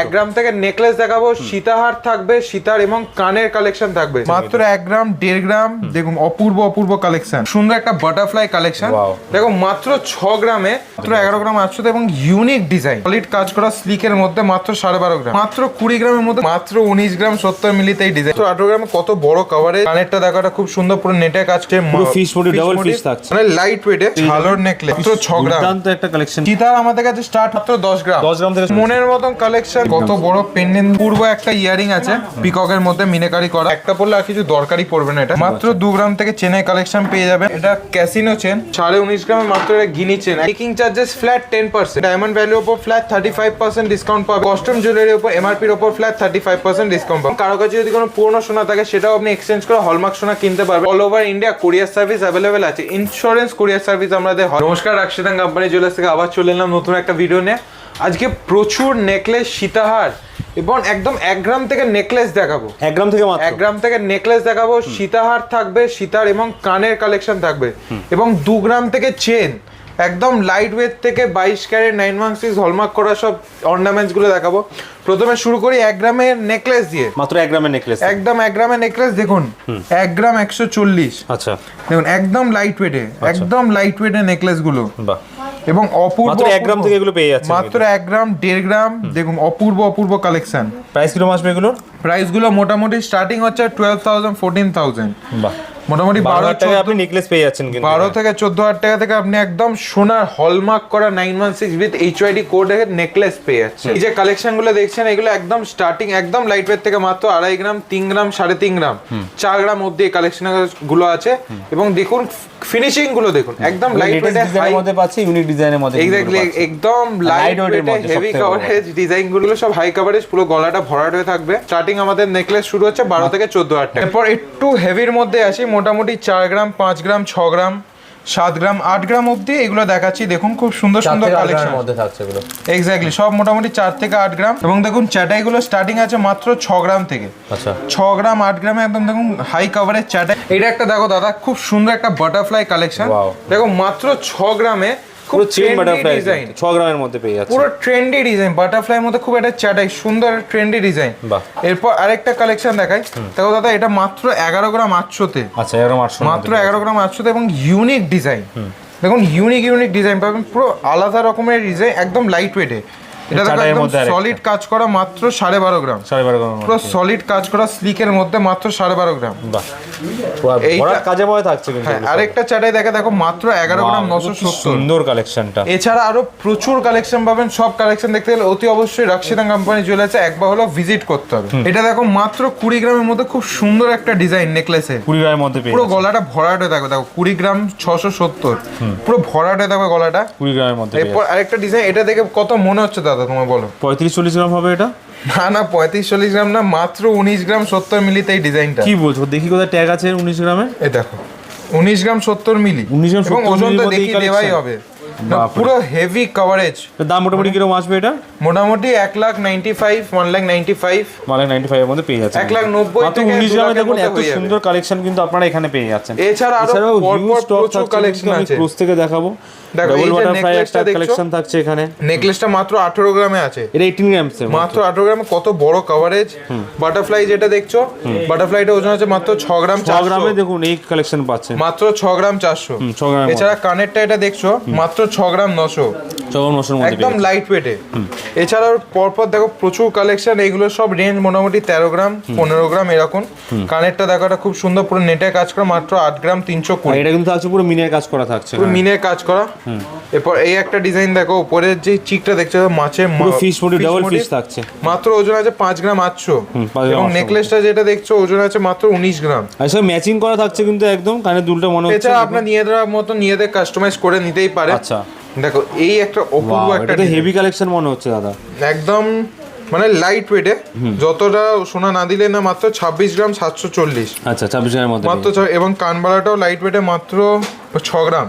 এক গ্রাম থেকে নেকলেস দেখাবো সীতাহার থাকবে সীতার এবং কানের কালেকশন থাকবে। মাত্র এক গ্রাম দেড় গ্রাম দেখুন অপূর্ব অপূর্ব কালেকশন সুন্দর একটা বাটারফ্লাই কালেকশন দেখো মাত্র ছ গ্রামে মাত্র এগারো গ্রাম আটশো এবং ইউনিক ডিজাইন সলিড কাজ করা স্লিকের মধ্যে মাত্র সাড়ে বারো গ্রাম। মাত্র কুড়ি গ্রামের মধ্যে মাত্র উনিশ গ্রাম সত্তর মিলিতে এই ডিজাইন আঠারো গ্রামে কত বড় কাভারে কানেরটা দেখাটা খুব সুন্দর পুরো নেটে কাজ করে body, double থাকছে। মানে লাইট ওয়েটে ঝালর নেকলেস মাত্র ছ গ্রাম। একটা কালেকশন চিতার আমাদের কাছে স্টার্ট মাত্র দশ গ্রাম। 10 গ্রাম থেকে মনের মতন কালেকশন কত বড় পেন্ডেন্ট পূর্ব একটা ইয়ারিং আছে পিককের মধ্যে মিনেকারি করা। একটা পড়লে আর কিছু দরকারই পড়বে না এটা। মাত্র দু গ্রাম থেকে চেনের কালেকশন পেয়ে যাবেন। এটা ক্যাসিনো চেন সাড়ে উনিশ গ্রামের মাত্র এটা guinea chain making charges flat ten percent diamond ভ্যালুর উপর flat thirty five percent discount পাবে। কস্টিউম জুয়েলারির উপর এমআরপির উপর flat thirty five percent discount পাবেন কারও কাছে যদি কোনো পুরনো সোনা থাকে সেটাও আপনি এক্সচেঞ্জ করে হলমার্ক সোনা কিনতে পারবেন। All over India courier service available আছে। ইন্স্যুরেন্স কোরিয়ার সার্ভিস আমাদের। নমস্কার রাক্ষিতাং কোম্পানি জুয়েলার্স থেকে আবার চলে এলাম নতুন একটা ভিডিও নিয়ে। আজকে প্রচুর নেকলেস সীতাহার এবং একদম এক গ্রাম থেকে নেকলেস দেখাবো। এক গ্রাম থেকে এক গ্রাম থেকে নেকলেস দেখাবো। সীতাহার থাকবে সীতার এবং কানের কালেকশন থাকবে। এবং দু গ্রাম থেকে চেন একদম লাইট ওয়েট থেকে বাইশ carat nine one six hallmark করা সব অর্নামেন্টসগুলো দেখাবো। প্রথমে শুরু করি এক গ্রামের নেকলেস দিয়ে। মাত্র এক গ্রামের নেকলেস একদম এক গ্রামের নেকলেস দেখুন এক গ্রাম একশো চল্লিশ। আচ্ছা। দেখুন একদম লাইট ওয়েটে একদম লাইট ওয়েটের নেকলেসগুলো। বাহ। এবং অপূর্ব এক গ্রাম থেকে এগুলো পেয়ে যাচ্ছেন মাত্র এক গ্রাম দেড় গ্রাম দেখুন অপূর্ব অপূর্ব কালেকশন প্রাইস কীরকম আসবে এগুলোর? প্রাইসগুলো মোটামুটি স্টার্টিং হচ্ছে টুয়েলভ থাউজেন্ড ফোরটিন থাউজেন্ড বাহ। মোটামুটি বারো টাকায় আপনি নেকলেস পেয়ে যাচ্ছেন কিন্তু বারো থেকে চোদ্দ হাজার টাকা থেকে আপনি একদম সোনার হলমার্ক করা nine one six with H UID code necklace পেয়ে যাচ্ছে এই যে কালেকশনগুলো দেখছেন এগুলো একদম স্টার্টিং একদম লাইট ওয়েট থেকে মাত্র আড়াই গ্রাম তিন গ্রাম সাড়ে তিন গ্রাম চার গ্রাম অব্দি এই কালেকশনগুলো আছে। এবং দেখুন ফিনিশিংগুলো দেখুন একদম লাইট ওয়েটে মধ্যে পাচ্ছি ইউনিক ডিজাইনের মধ্যে এক্স্যাক্টলি একদম লাইটের মধ্যে হেভি কভারেজ ডিজাইনগুলো সব হাই কভারেজ পুরো গলাটা ভরাট হয়ে থাকবে। স্টার্টিং আমাদের নেকলেস শুরু হচ্ছে বারো থেকে চোদ্দ হাজার টাকা। এরপর একটু হেভির মধ্যে আসি মোটামুটি চার গ্রাম পাঁচ গ্রাম ছ গ্রাম। সাত গ্রাম আট গ্রাম অব্দি এগুলো দেখাচ্ছি। দেখুন খুব সুন্দর সুন্দর কালেকশন মধ্যে থাকছে এগুলো। এক্স্যাক্টলি সব মোটামুটি চার থেকে আট গ্রাম। এবং দেখুন চাটাইগুলো স্টার্টিং আছে মাত্র ছ গ্রাম থেকে। আচ্ছা। ছ গ্রাম আট গ্রামে একদম দেখুন হাই কাভারের চাটাই। এটা একটা দেখো দাদা খুব সুন্দর একটা বাটারফ্লাই কালেকশন দেখো মাত্র ছ গ্রামে খুব চেন বাটারফ্লাই ডিজাইন ছ গ্রামের মধ্যে পেয়ে যাচ্ছে। পুরো ট্রেন্ডি ডিজাইন বাটারফ্লাই মধ্যে খুব একটা চাটাই সুন্দর ট্রেন্ডি ডিজাইন। এরপর আরেকটা কালেকশন দেখাই। দেখো দাদা এটা মাত্র এগারো গ্রাম আটশোতে। আচ্ছা মাত্র এগারো গ্রাম আটশোতে এবং ইউনিক ডিজাইন দেখুন ইউনিক ইউনিক ডিজাইন পাবেন পুরো আলাদা রকমের ডিজাইন একদম লাইট ওয়েটে এটা একদম সলিড কাজ করা মাত্র সাড়ে বারো গ্রাম। সাড়ে বারো গ্রামের পুরো সলিড কাজ করা স্লিকের মধ্যে মাত্র সাড়ে বারো গ্রাম। কাজে বয়ে থাকছে হ্যাঁ আরেকটা চাটাই দেখে দেখো মাত্র এগারো গ্রাম নশো সত্তর। সুন্দর কালেকশনটা এছাড়া আরও প্রচুর কালেকশন পাবেন। সব কালেকশন দেখতে গেলে অতি অবশ্যই কোম্পানি জুয়েলার্সে একবার হলো ভিজিট করতে হবে। এটা দেখো মাত্র কুড়ি গ্রামের মধ্যে খুব সুন্দর একটা ডিজাইন নেকলেসে কুড়ি গ্রামের মধ্যে পুরো গলাটা ভরাট হয়ে থাকবে। দেখো কুড়ি গ্রাম ছশো সত্তর। পুরো ভরাট হয়ে থাকবে গলাটা। কুড়ি গ্রামের মধ্যে এরপর আরেকটা ডিজাইন এটা দেখে কত মনে হচ্ছে দাদা? তোমার বলো। পঁয়ত্রিশ চল্লিশ গ্রাম হবে এটা? না না পঁয়ত্রিশ চল্লিশ গ্রাম না মাত্র উনিশ গ্রাম সত্তর মিলিতে এই ডিজাইনটা। কি বলছো? দেখি কোথায় ট্যাগ আছে উনিশ গ্রামে। এ দেখো উনিশ গ্রাম সত্তর মিলি। 19 গ্রাম এবং 70 ওজন তো মিলির মধ্যে এই দেখি দেওয়াই হবে। পুরো হেভি কভারেজ দাম মোটামুটি কীরকম আসবে এটা? মোটামুটি এক lakh ninety five one lakh ninety five মানে নাইনটি ফাইভ মধ্যে পেয়ে যাচ্ছে এক লাখ নব্বই মাত্র উনিশ গ্রামে দেখুন এত সুন্দর কালেকশন কিন্তু আপনারা এখানে পেয়ে যাচ্ছেন। এছাড়া আরও হিউজ স্টক প্রচুর কালেকশন আছে। ক্রুজ থেকে দেখাবো। দেখো, এই ডাবল যে বাটারফ্লাই necklace-টা একটা কালেকশন থাকছে এখানে। নেকলেসটা মাত্র আঠেরো গ্রামে আছে। এটা এইটিন গ্রামস মাত্র আঠেরো গ্রামে কত বড় কভারেজ বাটারফ্লাই যেটা দেখছ বাটারফ্লাইটা ওজন আছে মাত্র ছ গ্রাম গ্রামে দেখুন এই কালেকশন পাচ্ছেন মাত্র ছ গ্রাম চারশো। হুম, ছ গ্রামের এছাড়া কানেরটা এটা দেখছ মাত্র ছ গ্রাম নশো। চৌবন মশোর মধ্যে একদম লাইট ওয়েটে এছাড়াও পরপর দেখো প্রচুর কালেকশন এগুলো সব রেঞ্জ মোটামুটি তেরো গ্রাম পনেরো গ্রাম এরকম। কানেরটা দেখো এটা খুব সুন্দর পুরো নেটে কাজ করা মাত্র আট গ্রাম তিনশো কুড়ি। এটা কিন্তু থাকছে পুরো মিনের কাজ করা থাকছে পুরো মিনের কাজ করা। এরপর এই একটা ডিজাইন দেখো উপরের যে চিকটা দেখছ মাছের পুরো ফিশ ডাবল। ফিশ থাকছে। মাত্র ওজন আছে পাঁচ গ্রাম আটশো। এবং নেকলেসটা যেটা দেখছ ওজন আছে মাত্র উনিশ গ্রাম। ম্যাচিং করা থাকছে কিন্তু একদম কানে দুলটা মনে হচ্ছে আপনার নিয়ে দেওয়ার মতো নিজেদের কাস্টমাইজ করে নিতেই পারে। আচ্ছা। দেখো এই একটা অপূর্ব একটা। হেভি কালেকশন মনে হচ্ছে দাদা। একদম মানে লাইট ওয়েটে যতটা সোনা না দিলে না মাত্র ছাব্বিশ গ্রাম সাতশো চল্লিশ। আচ্ছা ছাব্বিশ গ্রামের মধ্যে মাত্র এবং কানবালাটাও লাইট ওয়েটে মাত্র ছ গ্রাম।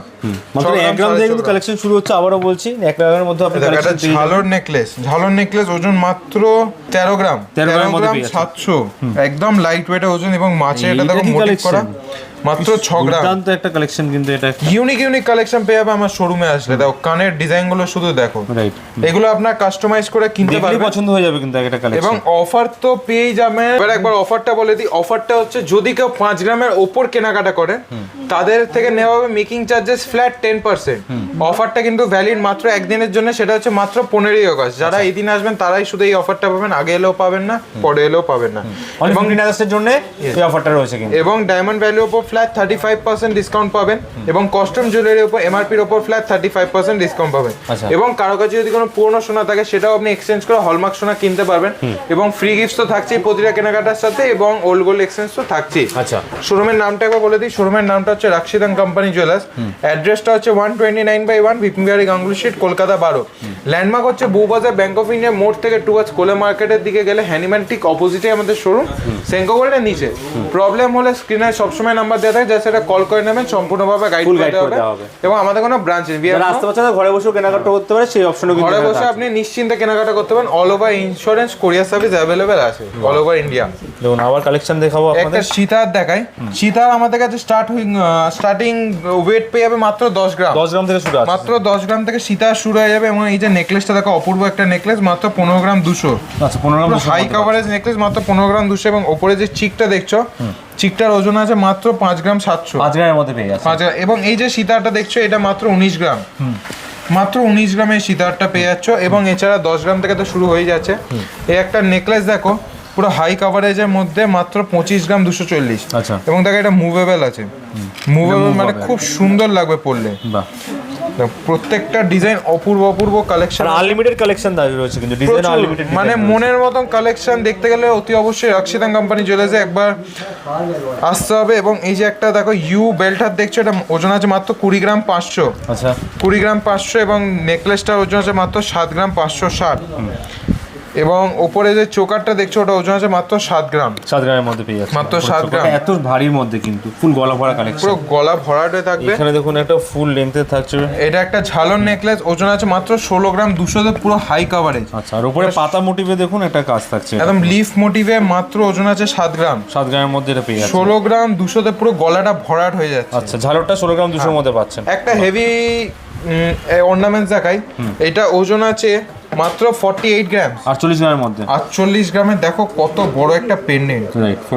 মাত্র এক গ্রাম থেকে কিন্তু কালেকশন শুরু হচ্ছে আবারও বলছি এক গ্রামের মধ্যে আপনি একটা ঝালর নেকলেস ঝালর নেকলেস ওজন মাত্র তেরো গ্রাম। 13 গ্রামের মধ্যে। সাতশো। একদম লাইট ওয়েটে ওজন এবং মাছে এটা দেখো মোটিভ করা? মাত্র ছ গ্রাম। দুর্দান্ত একটা কালেকশন কিন্তু এটা ইউনিক ইউনিক কালেকশন পেয়ে যাবে আমার শোরুমে আসলে। দেখো কানের ডিজাইনগুলো শুধু দেখো। এগুলো আপনার কাস্টমাইজ করে কিনতে পারবেন। পছন্দ হয়ে যাবে কিন্তু একটা কালেকশন এবং অফার তো পেয়েই যাবেন এবার একবার অফারটা বলে দিই। অফারটা হচ্ছে যদি কেউ পাঁচ গ্রামের ওপর কেনাকাটা করে তাদের থেকে নেওয়া হবে making charges flat ten percent অফারটা কিন্তু ভ্যালিড মাত্র একদিনের জন্য সেটা হচ্ছে মাত্র পনেরোই আগস্ট। যারা এই দিন আসবেন তারাই শুধু এই অফারটা পাবেন। আগে এলেও পাবেন না পরে এলেও পাবেন না। এবং ফিফটিন আগস্টের জন্য এই অফারটা রয়েছে এবং ডায়মন্ড ভ্যালির ওপর flat thirty five percent discount পাবেন এবং কস্টিউম জুয়েলারির ওপর এমআরপির ওপর flat thirty five percent discount পাবেন। আচ্ছা। এবং কারও কাছে যদি কোনো পুরনো সোনা থাকে সেটাও আপনি এক্সচেঞ্জ করে হলমার্ক সোনা কিনতে পারবেন। এবং ফ্রি গিফট তো থাকছেই প্রতিটা কেনাকাটার সাথে এবং ওল্ড গোল্ড এক্সচেঞ্জ তো থাকছেই। আচ্ছা। শোরুমের নামটা একবার বলে দিই। শোরুমের নামটা হচ্ছে রাক্ষিদান কোম্পানি জুয়েলার্স অ্যাড্রেসটা হচ্ছে one twenty nine by one Bipin Bihari Ganguly street Kolkata বারো ল্যান্ডমার্ক হচ্ছে বউবাজার ব্যাংক অফ ইন্ডিয়া মোড় থেকে টুয়ার্ডস কোলে মার্কেটের দিকে গেলে হ্যানিম্যান ঠিক অপোজিটে আমাদের শোরুম সেঙ্কো গোল্ডের নিচে। প্রবলেম হলে স্ক্রিনে সবসময় নাম্বার দেওয়া থাকে যা সেটা কল করে নেবেন সম্পূর্ণভাবে গাইড করে দেওয়া হবে। এবং আমাদের কোনো ব্রাঞ্চ নেই। আসতে পারছে ঘরে বসেও কেনাকাটা করতে পারে সেই অপশনও কিন্তু ঘরে বসে আপনি নিশ্চিন্তে কেনাকাটা করতে পারেন। All over insurance courier service available আছে। অল ওভার ইন্ডিয়া দেখুন আবার কালেকশন দেখাবো আপনাদের। একটা সীতার দেখাই। সীতার আমাদের কাছে স্টার্ট স্টার্টিং ওয়েট পেয়ে যাবে মাত্র দশ গ্রাম। দশ গ্রাম থেকে শুরু আছে। মাত্র দশ গ্রাম থেকে সীতা শুরু হয়ে যাবে এবং এই যে নেকলেসটা দেখো অপূর্ব একটা নেকলেস মাত্র পনেরো গ্রাম দুশো। আচ্ছা পনেরো গ্রাম হাই কাভারেজ নেকলেস মাত্র পনেরো গ্রাম দুশো এবং ওপরে যে চিকটা দেখছ চিকটার ওজন আছে মাত্র পাঁচ গ্রাম সাতশো। পাঁচ গ্রামের মধ্যে পেয়ে যাচ্ছে পাঁচ গ্রাম। এবং এই যে সীতারটা দেখছ এটা মাত্র উনিশ গ্রাম। মাত্র উনিশ গ্রামের সীতারটা পেয়ে যাচ্ছ এবং এছাড়া দশ গ্রাম থেকে তো শুরু হয়ে যাচ্ছে। এই একটা নেকলেস দেখো পুরো হাই কাভারেজের মধ্যে মাত্র পঁচিশ গ্রাম দুশো চল্লিশ। আচ্ছা। এবং দেখো এটা মুভেবল আছে। মুভেবল মানে খুব সুন্দর লাগবে পড়লে প্রত্যেকটা ডিজাইন অপূর্ব অপূর্ব কালেকশন আনলিমিটেড কালেকশন দাঁড়িয়ে রয়েছে কিন্তু ডিজাইন আনলিমিটেড মানে মনের মতন কালেকশন দেখতে গেলে অতি অবশ্যই রাক্ষিতাম কোম্পানি জুয়েলার্সে একবার আসতে হবে। এবং এই যে একটা দেখো ইউ বেল্টার দেখছ এটা ওজন আছে মাত্র কুড়ি গ্রাম পাঁচশো। আচ্ছা। কুড়ি গ্রাম পাঁচশো এবং নেকলেসটার ওজন আছে মাত্র সাত গ্রাম পাঁচশো ষাট। এবং ওপরে যে চোকারটা দেখছ ওটা ওজন আছে মাত্র সাত গ্রাম। সাত গ্রামের মধ্যে পেয়ে যাচ্ছে। মাত্র সাত গ্রাম। এত ভারীর মধ্যে কিন্তু ফুল গলা ভরা কালেকশন পুরো গলা ভরাট হয়ে থাকবে। এখানে দেখুন একটা ফুল লেন্থে থাকছে। এটা একটা ঝালর নেকলেস ওজন আছে মাত্র ষোলো গ্রাম দুশোতে পুরো হাই কাভারেজ আচ্ছা আর উপরে পাতা মোটিভে দেখুন একটা কাজ থাকছে। একদম লিফ মোটিভে মাত্র ওজন আছে সাত গ্রাম। সাত গ্রামের মধ্যে এটা পেয়ে যাচ্ছে। ষোলো গ্রাম দুশোতে পুরো গলাটা ভরাট হয়ে যাচ্ছে। আচ্ছা ঝালরটা ষোলো গ্রাম দুশোর মধ্যে পাচ্ছেন। একটা হেভি অর্নামেন্টস দেখাই। এটা ওজন আছে মাত্র ফর্টি এইট গ্রাম আটচল্লিশ গ্রামের মধ্যে। আটচল্লিশ গ্রামে দেখো কত বড় একটা পেন্ডেন্ট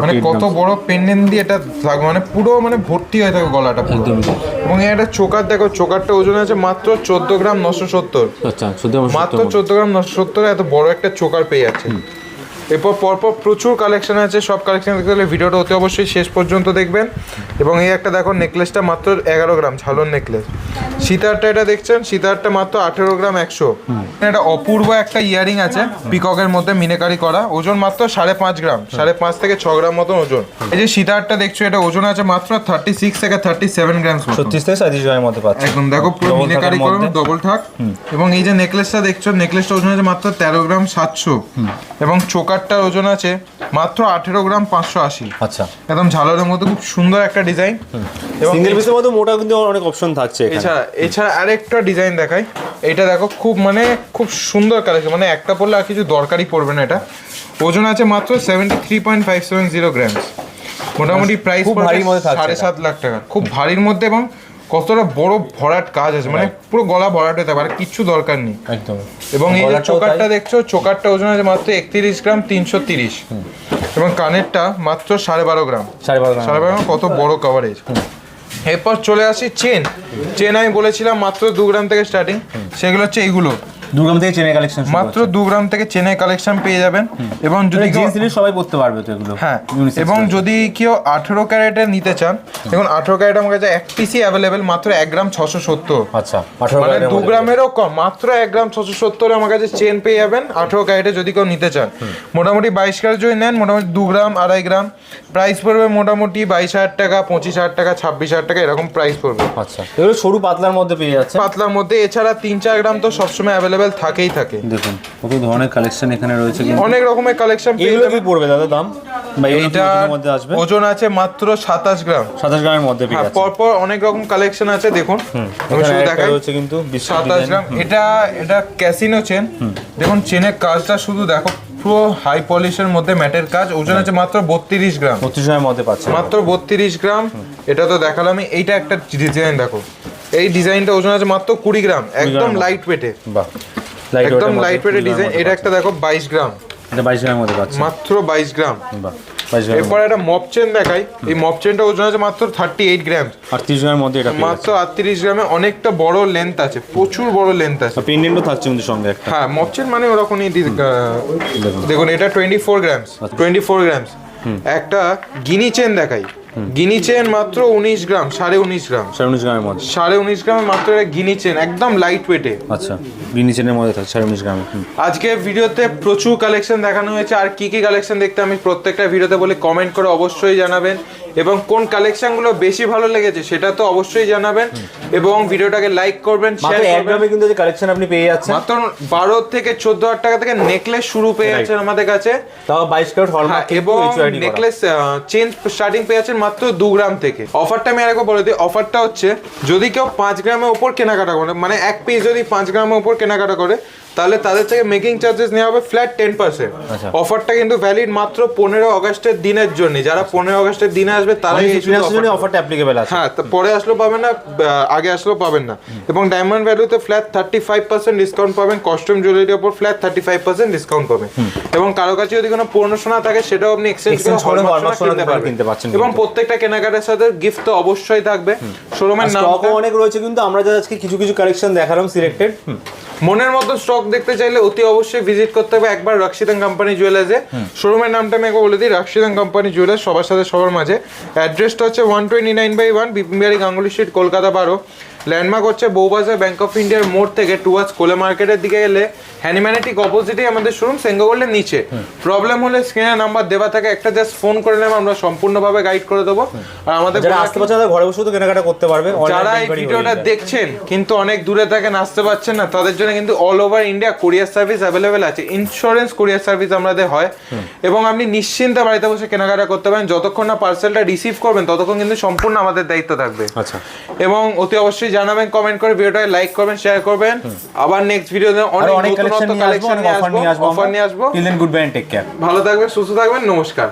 মানে কত বড় পেন্ডেন্ট দিয়ে এটা থাকবে। মানে পুরো মানে ভর্তি হয়ে থাকে গলাটা পুরো। এবং একটা চোকার দেখো চোকারটা ওজন আছে মাত্র চোদ্দ গ্রাম নশো সত্তর। আচ্ছা শুধু আমার মাত্র চোদ্দ গ্রাম নশো সত্তর এত বড় একটা চোকার পেয়ে যাচ্ছে। এরপর পরপর প্রচুর কালেকশন আছে সব কালেকশন দেখতে হলে ভিডিওটা অতি অবশ্যই শেষ পর্যন্ত দেখবেন। এবং এই একটা দেখো নেকলেসটা মাত্র এগারো গ্রাম ঝালন নেকলেস সীতারটা এটা দেখছেন? সীতারটা মাত্র আঠেরো গ্রাম একশো। এটা অপূর্ব একটা ইয়ারিং আছে পিককের মধ্যে মিনেকারি করা। ওজন মাত্র সাড়ে পাঁচ গ্রাম সাড়ে পাঁচ থেকে ছ গ্রাম মতন ওজন। এই যে সীতারটা দেখছ এটা ওজন আছে মাত্র থার্টি সিক্স থেকে থার্টি সেভেন গ্রাম ছত্রিশ থেকে সাঁত্রিশ গ্রামের মধ্যে পাচ্ছেন। একদম দেখো পুরো মিনেকারি থাকার করো মধ্যে। ডবল থাক। এবং এই যে নেকলেসটা দেখছ নেকলেসটা ওজন আছে মাত্র তেরো গ্রাম সাতশো। এবং চোকারটার ওজন আছে মাত্র আঠেরো গ্রাম পাঁচশো আশি। আচ্ছা। একদম ঝালরের মধ্যে খুব সুন্দর একটা ডিজাইন। এবং সিঙ্গেল পিসের মধ্যে মোটা কিন্তু অনেক অপশন থাকছে এখানে। এছাড়া এছাড়া আরেকটা ডিজাইন দেখাই। এটা দেখো খুব মানে খুব সুন্দর কালেকশন মানে একটা পড়লে আর কিছু দরকারই পড়বে না এটা। ওজন আছে মাত্র seventy three point five seven zero grams মোটামুটি প্রাইস খুব ভারীর মধ্যে থাকছে সাড়ে। সাত লাখ টাকা। খুব ভারীর মধ্যে এবং কতটা বড় ভরাট কাজ আছে মানে পুরো গলা ভরাট হতে পারে কিচ্ছু দরকার নেই। একদম। এবং এই যে চোকারটা দেখছ চোকারটা ওজন আছে মাত্র একত্রিশ গ্রাম তিনশো তিরিশ। এবং কানেরটা মাত্র সাড়ে বারো গ্রাম। সাড়ে বারো গ্রাম। সাড়ে বারো গ্রাম কত বড় কভারেজ এরপর চলে আসি চেন। চেন আমি বলেছিলাম মাত্র দু গ্রাম থেকে স্টার্টিং সেগুলো হচ্ছে এইগুলো দুর্গাম থেকে চেনের কালেকশন মাত্র দু গ্রাম থেকে চেনের কালেকশন পেয়ে যাবেন। এবং যদি সবাই পড়তে পারবে তো এগুলো। হ্যাঁ এবং যদি কেউ আঠেরো ক্যারেটের নিতে চান দেখুন আঠেরো ক্যারেট আমার কাছে এক পিসি অ্যাভেলেবেল মাত্র এক গ্রাম ছশো সত্তর। আচ্ছা মানে দু গ্রামেরও কম মাত্র এক গ্রাম ছশো সত্তরে আমার কাছে চেন পেয়ে যাবেন আঠেরো ক্যারেটে যদি কেউ নিতে চান। মোটামুটি বাইশ ক্যারেট যদি নেন মোটামুটি দু গ্রাম আড়াই গ্রাম। প্রাইস পড়বে মোটামুটি বাইশ হাজার টাকা পঁচিশ হাজার টাকা ছাব্বিশ হাজার টাকা এরকম প্রাইস পড়বে। আচ্ছা এগুলো সরু পাতলার মধ্যে পেয়ে যাচ্ছে পাতলার মধ্যে এছাড়া তিন চার গ্রাম তো সবসময় অ্যাভেলেবেল থাকেই থাকে। দেখুন কত ধরনের কালেকশন এখানে রয়েছে অনেক রকমের কালেকশন এগুলো কি পড়বে দাদা দাম? এটা ওজনের মধ্যে আসবে? ওজন আছে মাত্র সাতাশ গ্রাম। সাতাশ গ্রামের মধ্যে পেয়ে হ্যাঁ পরপর অনেক রকম কালেকশন আছে দেখুন। এখানে শুধু একটা রয়েছে কিন্তু সাতাশ গ্রাম। এটা এটা ক্যাসিনো চেন দেখুন চেনের কাজটা শুধু দেখো পুরো হাই পলিশের মধ্যে ম্যাটের কাজ। ওজন আছে মাত্র বত্রিশ গ্রাম। বত্রিশ গ্রামের মধ্যে পাচ্ছেন মাত্র বত্রিশ গ্রাম। এটা তো দেখালাম এইটা একটা ডিজাইন দেখো। এই ডিজাইনটা ওজন আছে মাত্র কুড়ি গ্রাম একদম লাইট ওয়েটে একদম লাইট ওয়েটের ডিজাইন এটা একটা দেখো বাইশ গ্রাম। এটা বাইশ গ্রামের মধ্যে পাচ্ছেন। মাত্র বাইশ গ্রাম। এরপর একটা মপ চেন দেখাই। এই মপ চেনটা ওজন আছে মাত্র থার্টি এইট গ্রাম আটত্রিশ গ্রামের মধ্যে এটা মাত্র আটত্রিশ গ্রামে অনেকটা বড় লেন্থ আছে প্রচুর বড় লেন্থ আছে। পেন্ডেন্টও থাকছে কিন্তু সঙ্গে একটা। হ্যাঁ মপচেন মানে ওরকমই দেখুন। এটা twenty four grams twenty four grams একটা গিনি চেন দেখাই। গিনি চেন মাত্র উনিশ গ্রাম সাড়ে উনিশ গ্রাম। সাড়ে উনিশ গ্রামের মধ্যে। সাড়ে উনিশ গ্রামের মাত্র এটা গিনি চেন একদম লাইট ওয়েটে আচ্ছা গিনি চেনের মধ্যে থাকে সাড়ে উনিশ গ্রামে আজকে ভিডিওতে প্রচুর কালেকশন দেখানো হয়েছে আর কি কি কালেকশন দেখতে আমি প্রত্যেকটা ভিডিওতে বলে কমেন্ট করে অবশ্যই জানাবেন। এবং কোন কালেকশনগুলো বেশি ভালো লেগেছে সেটা তো অবশ্যই জানাবেন। এবং ভিডিওটাকে লাইক করবেন শেয়ার করবেন। কিন্তু যে কালেকশন আপনি পেয়ে যাচ্ছেন। মাত্র বারো থেকে চোদ্দ হাজার টাকা থেকে নেকলেস শুরু পেয়ে যাচ্ছেন আমাদের কাছে। তাও বাইশ ক্যারেট হলমার্ক এবং নেকলেস চেন স্টার্টিং পেয়ে যাচ্ছেন মাত্র দু গ্রাম থেকে। অফারটা আমি আরেকবার বলে দিই অফারটা হচ্ছে যদি কেউ পাঁচ গ্রামের ওপর কেনাকাটা করে মানে এক পিস যদি পাঁচ গ্রামের ওপর কেনাকাটা করে তাহলে তাদের থেকে মেকিং চার্জেস নেওয়া হবে ফ্ল্যাট টেন পার্সেন্ট। অফারটা কিন্তু ভ্যালিড মাত্র পনেরো আগস্টের দিনের জন্য। যারা পনেরো আগস্টের দিনে আসবে তারাই offer অফারটা অ্যাপ্লিকেবল আছে। হ্যাঁ পরে আসলেও পাবেন না আগে আসলেও পাবেন না। এবং ডায়মন্ড ভ্যালুতে flat thirty five percent discount পাবেন কস্টিউম জুয়েলারির ওপর flat thirty five percent discount পাবেন এবং কারও কাছে যদি কোনো পুরনো সোনা থাকে সেটাও আপনি এক্সচেঞ্জ করে কিনতে পারবেন। এবং প্রত্যেকটা কেনাকাটার সাথে গিফট তো অবশ্যই থাকবে। শোরুমের নাম অনেক রয়েছে কিন্তু আমরা যা আজকে কিছু কিছু কালেকশন দেখালাম সিলেক্টেড মনের মতো স্টক দেখতে চাইলে অতি অবশ্যই ভিজিট করতে হবে একবার রাক্ষিতাং কোম্পানি জুয়েলার্সে শোরুমের নামটা আমি একবার বলে দিই রাক্ষিতাং কোম্পানি জুয়েলার্স সবার সাথে সবার মাঝে। অ্যাড্রেসটা হচ্ছে one twenty nine by one Bipin Bihari Ganguly street Kolkata বারো। ল্যান্ডমার্ক হচ্ছে বৌবাজার ব্যাংক অফ ইন্ডিয়ার মোড় থেকে টুয়ার্ডস কোলে মার্কেটের দিকে গেলে হ্যানিম্যানেটিক অপোজিটেই আমাদের শোরুম সেঙ্গোগোল্ডের নিচে। প্রবলেম হলে স্ক্রিনে নাম্বার দেওয়া থাকে একটা জাস্ট ফোন করে নেবে আমরা সম্পূর্ণভাবে গাইড করে দেবো। আর আমাদের যারা আসতে পারছে ঘরে বসে তো কেনাকাটা করতে পারবে যারা এই ভিডিওটা দেখছেন কিন্তু অনেক দূরে থাকেন আসতে পারছেন না তাদের জন্য কিন্তু all over India courier service available আছে। ইন্স্যুরেন্স কুরিয়ার সার্ভিস আমাদের হয়। এবং আপনি নিশ্চিন্তে বাড়িতে বসে কেনাকাটা করতে পারেন যতক্ষণ না পার্সেলটা রিসিভ করবেন ততক্ষণ কিন্তু সম্পূর্ণ আমাদের দায়িত্ব থাকবে। আচ্ছা। এবং অতি অবশ্যই জানাবেন কমেন্ট করে ভিডিওটাকে লাইক করবেন শেয়ার করবেন। আবার নেক্সট ভিডিওতে অনেক নতুন নতুন কালেকশন নিয়ে আসব অফার নিয়ে আসব আসব অফার নিয়ে আসব। Till then good bye take care ভালো থাকবেন সুস্থ থাকবেন নমস্কার।